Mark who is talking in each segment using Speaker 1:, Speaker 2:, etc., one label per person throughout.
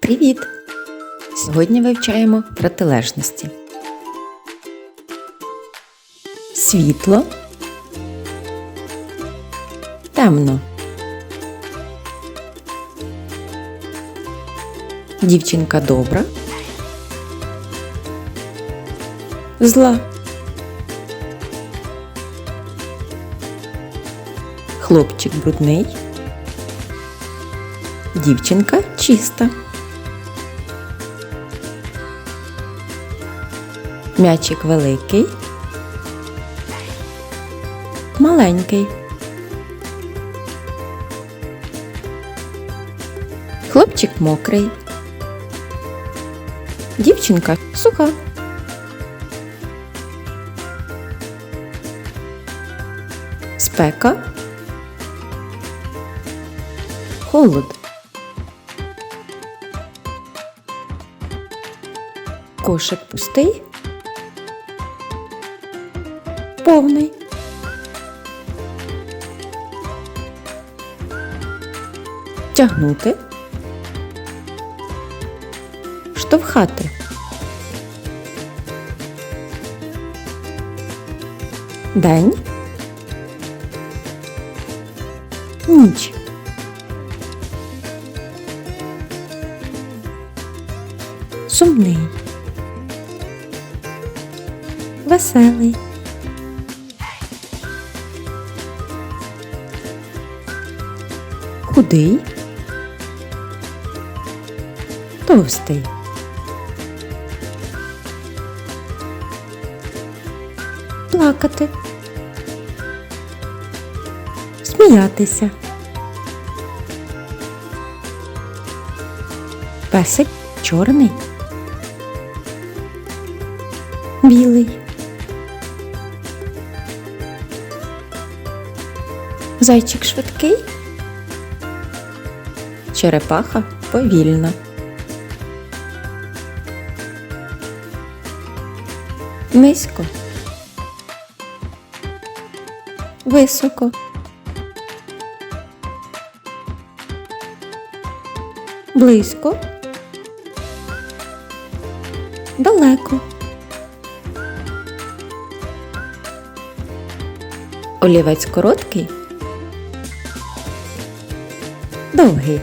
Speaker 1: Привіт! Сьогодні вивчаємо протилежності. Світло. Темно. Дівчинка добра. Зла. Хлопчик брудний. Дівчинка чиста. М'ячик великий. Маленький. Хлопчик мокрий. Дівчинка суха. Спека. Холод. Кошик пустий. Повний. Тягнути. Штовхати. День. Ніч. Сумний. Веселий. Худий. Товстий. Плакати. Сміятися. Песик чорний. Білий. Зайчик швидкий. Черепаха повільна. Низько. Високо. Близько. Далеко. Олівець короткий. Довгий.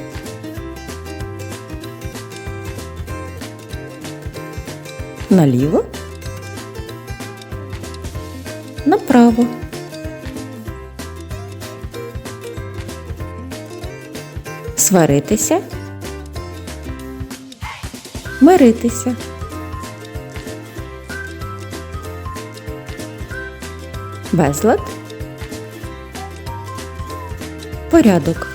Speaker 1: Наліво. Направо. Сваритися. Миритися. Безлад. Порядок.